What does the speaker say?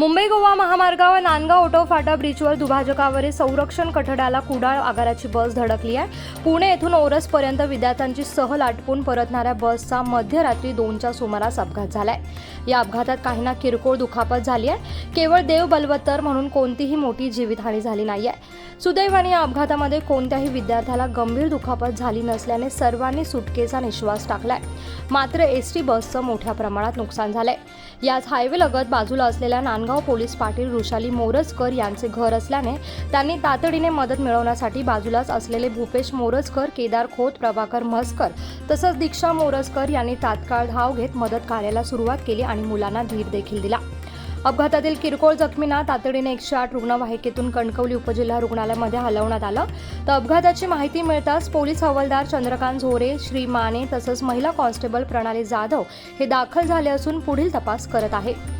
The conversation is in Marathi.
मुंबई गोवा महामार्गावर नांदगाव ऑटो फाटा ब्रिजवर दुभाजकावरील संरक्षण कठड्याला कुडाळ आगाराची बस धडकली आहे. पुणे येथून ओरसपर्यंत विद्यार्थ्यांची सहल आटपून परतणाऱ्या बसचा मध्यरात्री दोनच्या सुमारास अपघात झालाय. या अपघातात काहींना किरकोळ दुखापत झाली आहे. केवळ देव बलवत्तर म्हणून कोणतीही मोठी जीवितहानी झाली नाही आहे सुदैवाने या अपघातामध्ये कोणत्याही विद्यार्थ्याला गंभीर दुखापत झाली नसल्याने सर्वांनी सुटकेचा निश्वास टाकलाय. मात्र एस टी बसचं मोठ्या प्रमाणात नुकसान झालंय. याच हायवे लगत बाजूला असलेल्या नांदगाव पोलीस पाटील वृषाली मोरजकर यांचे घर असल्याने त्यांनी तातडीने मदत मिळवण्यासाठी बाजूलाच असलेले भूपेश मोरजकर केदार खोत प्रभाकर म्हसकर तसंच दीक्षा मोरजकर यांनी तात्काळ धाव घेत मदत कार्याला सुरुवात केली आणि मुलांना धीर देखील दिला. अपघातातील किरकोळ जखमींना तातडीने एकशे आठ रुग्णवाहिकेतून कणकवली उपजिल्हा रुग्णालयामध्ये हलवण्यात आलं. तर अपघाताची माहिती मिळताच पोलीस हवालदार चंद्रकांत झोरे श्री माने तसंच महिला कॉन्स्टेबल प्रणाली जाधव हे दाखल झाले असून पुढील तपास करत आहे.